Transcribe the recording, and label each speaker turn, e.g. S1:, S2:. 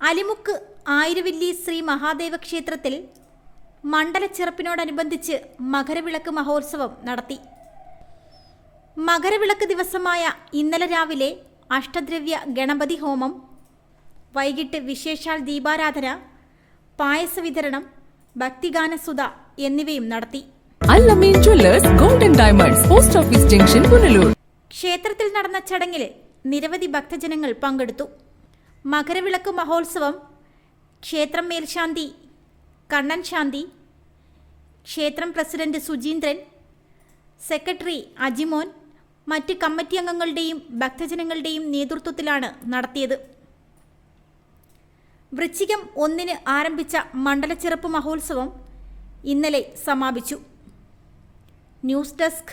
S1: അലിമുക്ക് ആയിരവില്ലി ശ്രീ മഹാദേവ ക്ഷേത്രത്തിൽ മണ്ഡലച്ചെറുപ്പിനോടനുബന്ധിച്ച് മകരവിളക്ക് മഹോത്സവം നടത്തി. മകരവിളക്ക് ദിവസമായ ഇന്നലെ രാവിലെ അഷ്ടദ്രവ്യ ഗണപതി ഹോമം വൈകിട്ട് വിശേഷാൽ ദീപാരാധന പായസ വിതരണം ഭക്തിഗാനസുധ എന്നിവയും നടത്തി.
S2: Allameen jewellers golden diamonds post office junction Punalur
S1: ക്ഷേത്രത്തിൽ നടന്ന ചടങ്ങിൽ നിരവധി ഭക്തജനങ്ങൾ പങ്കെടുത്തു. മകരവിളക്ക് മഹോത്സവം ക്ഷേത്രം മേൽശാന്തി കണ്ണൻ ശാന്തി ക്ഷേത്രം പ്രസിഡന്റ് സുജീന്ദ്രൻ സെക്രട്ടറി അജിമോൻ മറ്റ് കമ്മിറ്റി അംഗങ്ങളുടെയും ഭക്തജനങ്ങളുടെയും നേതൃത്വത്തിലാണ് നടത്തിയത്. വൃശ്ചികം ഒന്നിന് ആരംഭിച്ച മണ്ഡലച്ചിറപ്പ് മഹോത്സവം ഇന്നലെ സമാപിച്ചു. News desk